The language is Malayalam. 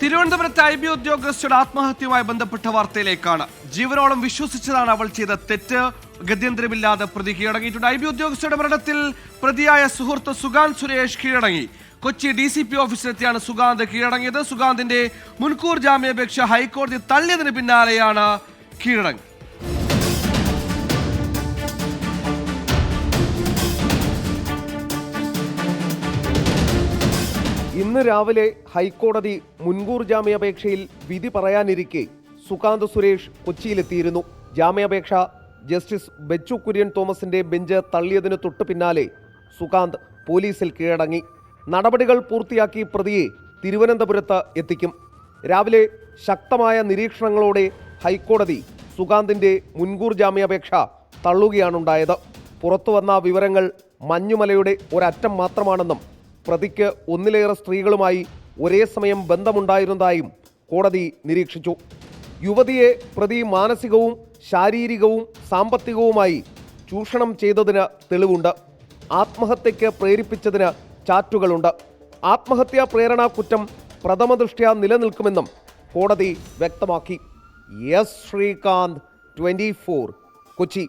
തിരുവനന്തപുരത്ത് ഐ ബി ഉദ്യോഗസ്ഥയുടെ ആത്മഹത്യയുമായി ബന്ധപ്പെട്ട വാർത്തയിലേക്കാണ്. ജീവനോളം വിശ്വസിച്ചതാണ് അവൾ ചെയ്ത തെറ്റ്. ഗത്യന്തരമില്ലാതെ പ്രതി കീഴടങ്ങിയിട്ടുണ്ട് ഐ ബി ഉദ്യോഗസ്ഥയുടെ മരണത്തിൽ പ്രതിയായ സുഹൃത്ത് സുഗാന്ത് സുരേഷ് കീഴടങ്ങി. കൊച്ചി ഡി സി പി ഓഫീസിലെത്തിയാണ് സുഗാന്ത് കീഴടങ്ങിയത്. സുഗാന്തിന്റെ മുൻകൂർ ജാമ്യാപേക്ഷ ഹൈക്കോടതി തള്ളിയതിന് പിന്നാലെയാണ് കീഴടങ്ങി. ഇന്ന് രാവിലെ ഹൈക്കോടതി മുൻകൂർ ജാമ്യാപേക്ഷയിൽ വിധി പറയാനിരിക്കെ സുകാന്ത് സുരേഷ് കൊച്ചിയിലെത്തിയിരുന്നു. ജാമ്യാപേക്ഷ ജസ്റ്റിസ് ബെച്ചു കുര്യൻ തോമസിന്റെ ബെഞ്ച് തള്ളിയതിന് തൊട്ടു പിന്നാലെ സുകാന്ത് പോലീസിൽ കീഴടങ്ങി. നടപടികൾ പൂർത്തിയാക്കി പ്രതിയെ തിരുവനന്തപുരത്ത് എത്തിക്കും. രാവിലെ ശക്തമായ നിരീക്ഷണങ്ങളോടെ ഹൈക്കോടതി സുകാന്തിന്റെ മുൻകൂർ ജാമ്യാപേക്ഷ തള്ളുകയാണുണ്ടായത്. പുറത്തുവന്ന വിവരങ്ങൾ മഞ്ഞുമലയുടെ ഒരറ്റം മാത്രമാണെന്നും പ്രതിക്ക് ഒന്നിലേറെ സ്ത്രീകളുമായി ഒരേ സമയം ബന്ധമുണ്ടായിരുന്നതായും കോടതി നിരീക്ഷിച്ചു. യുവതിയെ പ്രതി മാനസികവും ശാരീരികവും സാമ്പത്തികവുമായി ചൂഷണം ചെയ്തതിന് തെളിവുണ്ട്. ആത്മഹത്യയ്ക്ക് പ്രേരിപ്പിച്ചതിന് ചാറ്റുകളുണ്ട്. ആത്മഹത്യാ പ്രേരണ കുറ്റം പ്രഥമ പ്രഥമദൃഷ്ട്യാ നിലനിൽക്കുമെന്നും കോടതി വ്യക്തമാക്കി. S Sreekanth twenty Kochi.